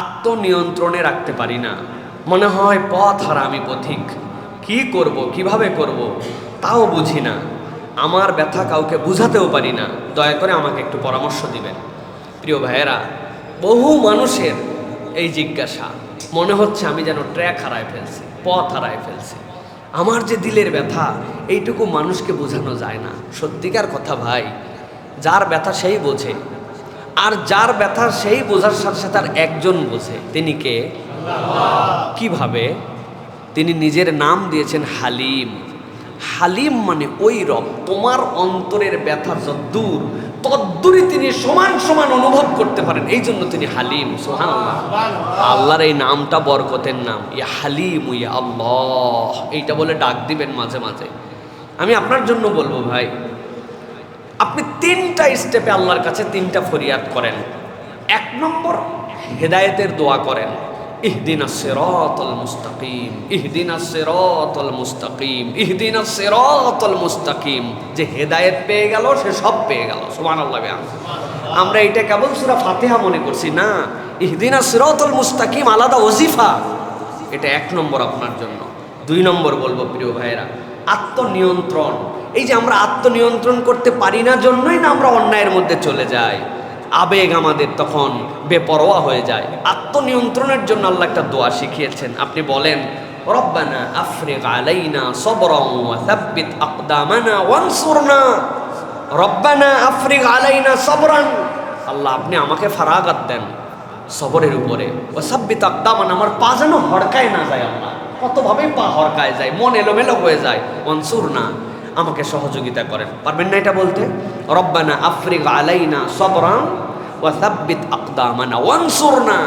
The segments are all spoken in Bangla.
আত্মনিয়ন্ত্রণে রাখতে পারি না। মনে হয় পথ হারা আমি পথিক। কি করব, কীভাবে করব, তাও বুঝি না। আমার ব্যথা কাউকে বুঝাতেও পারি না। দয়া করে আমাকে একটু পরামর্শ দিবেন। প্রিয় ভাইয়েরা, বহু মানুষের এই জিজ্ঞাসা, মনে হচ্ছে আমি যেন ট্র্যাক হারায় ফেলছি, পথ হারায় ফেলছি। আমার যে দিলের ব্যথা, এইটুকু মানুষকে বোঝানো যায় না। সত্যিকার কথা ভাই, যার ব্যথা সেই বোঝে। আর যার ব্যথা, সেই বোঝার সাথে সাথে আর একজন বোঝে। তিনি কে? কীভাবে? তিনি নিজের নাম দিয়েছেন হালিম। হালিম মানে ওই রব, তোমার অন্তরের ব্যথা যদ্দূর, তদ্দূরই তিনি সমান সমান অনুভব করতে পারেন। এই জন্য তিনি হালিম সোহান আল্লাহর এই নামটা বরকতের নাম। ইয়া হালিম, ইয়া আল্লাহ। এইটা বলে ডাক দিবেন মাঝে মাঝে। আমি আপনার জন্য বলব ভাই আপনি তিনটা স্টেপে আল্লাহর কাছে তিনটা ফরিয়াদ করেন। এক নম্বর, হেদায়েতের দোয়া করেন। ইহদিনা সিরাতাল মুস্তাকিম, ইহদিনা সিরাতাল মুস্তাকিম, ইহদিনা সিরাতাল মুস্তাকিম। যে হেদায়েত পেয়ে গেল, সে সব পেয়ে গেল। সুবহানাল্লাহ বিহামদিহি। আমরা এটা কেবল সূরা ফাতিহা মনে করছি, না। ইহদিনা সিরাতাল মুস্তাকিম আলাদা ওজিফা। এটা এক নম্বর আপনার জন্য। দুই নম্বর বলব প্রিয় ভাইয়েরা আত্মনিয়ন্ত্রণ। এই যে আমরা আত্মনিয়ন্ত্রণ করতে পারি না জন্যই না আমরা অন্যায়ের মধ্যে চলে যাই। আবেগ আমাদের তখন বেপরোয়া হয়ে যায়। আত্মনিয়ন্ত্রণের জন্য আল্লাহ একটা দোয়া শিখিয়েছেন। আপনি বলেন, রব্বানা আফরিক আলাইনা সবরং সাব্বিত আকদামানা ওয়ানসুরনা। রব্বানা আফরিক আলাইনা সবরান আল্লাহ, আপনি আমাকে ফারাগাত দেন সবরের উপরে। ও সাব্বিত আকদামান, আমার পা যেন হড়কায় না যায় আল্লাহ। কতভাবেই পা হড়কায় যায়, মন এলোমেলো হয়ে যায়। অনসুর না আমাকে সহযোগিতা করেন। পারবেন না এটা বলতে? রব্বানা আফ্রিক আলাইনা সবরান ও সাব্বিত আকদামানা ওয়ানসুর না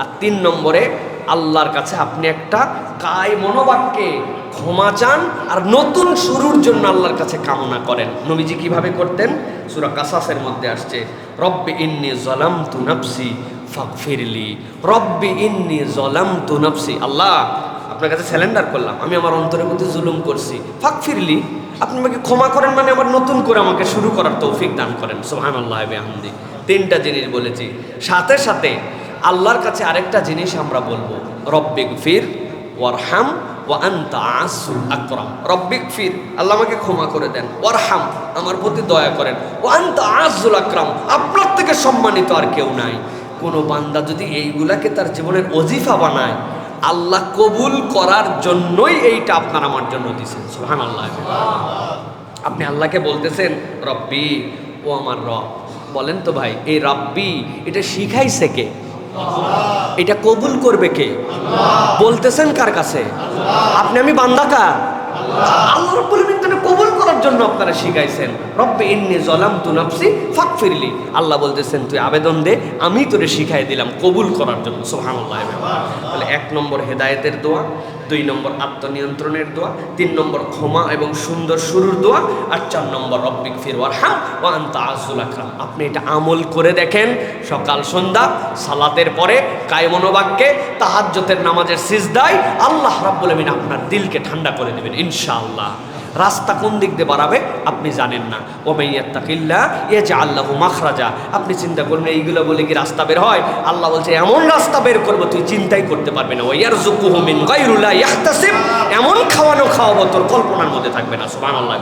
আর তিন নম্বরে, আল্লাহর কাছে আপনি একটা কায় মনোবাক্যে ক্ষমা চান আর নতুন শুরুর জন্য আল্লাহর কাছে কামনা করেন। নবীজি কীভাবে করতেন? সুরা কাসাসের মধ্যে আসছে, রব্বি ইন্নি জলাম তু নফসি ফাগফিরলি, রব্বি ইন্নি জলাম তু নফসি। আল্লাহ আপনার কাছে স্যালেন্ডার করলাম, আমি আমার অন্তরের মধ্যে জুলুম করছি। ফাগফিরলি আপনি আমাকে ক্ষমা করেন মানে আবার নতুন করে আমাকে শুরু করার তৌফিক দান করেন। সোহান আল্লাহ আহমদি তিনটা জিনিস বলেছি। সাথে সাথে আল্লাহর কাছে আরেকটা জিনিস আমরা বলব। রব্বিক ফির ওয়ারহাম ওয়া আনতা আসুল আকরাম। রব্বিক ফির আল্লাহ আমাকে ক্ষমা করে দেন। ওয়ারহাম, আমার প্রতি দয়া করেন। ও আনতা আসুল আকরাম, আপনার থেকে সম্মানিত আর কেউ নাই। কোনো বান্দা যদি এইগুলাকে তার জীবনের অজিফা বানায় আল্লাহ কবুল করার জন্যই এইটা আপনার আমার জন্য দিছেন। সুহান আল্লাহ আপনি আল্লাহকে বলতেছেন, রব্বি, ও আমার রব। বলেন তো ভাই এই রব্বি, এটা শিখাইছে কে? এটা কবুল করবে কে? বলতেছেন কার কাছে? আপনি আমি বান্দা কার? আল্লাহ কবুল করার জন্য আপনারা শিখাইছেন। রব্বে ইন্নি জলাম তু নফসি ফাকফিরলি। আল্লাহ বলতেছেন, তুই আবেদন দে, আমি তোরে শিখাই দিলাম কবুল করার জন্য। সুবহানাল্লাহ তাহলে এক নম্বর হেদায়েতের দোয়া, দুই নম্বর আত্মনিয়ন্ত্রণের দোয়া, তিন নম্বর ক্ষমা এবং সুন্দর শুরুর দোয়া, আর চার নম্বর রব্বিক ফির ওয়ারহাম ওয়া আনতা আযুল আকরাম। আপনি এটা আমল করে দেখেন, সকাল, সন্ধ্যা, সালাতের পরে, কায়মনোবাক্যে তাহাজ্জতের নামাজের সিজদায়, আল্লাহ রাব্বুল আমিন আপনার দিলকে ঠান্ডা করে দেবেন, ইনশাআল্লাহ। রাস্তা কোন দিক দিয়ে বাড়াবে আপনি জানেন না। ও মাইয়াত্তাকিল্লা এ যে আল্লাহ মাখরাজা। আপনি চিন্তা করবেন এইগুলো বলে কি রাস্তা বের হয়? আল্লাহ বলছে, এমন রাস্তা বের করব, তুই চিন্তাই করতে পারবে না। ওয়ার জুকুহমিন গাইরুল্লাহ এমন খাওয়ানো খাওয়াবো, তোর কল্পনার মধ্যে থাকবে না। সুবহানাল্লাহ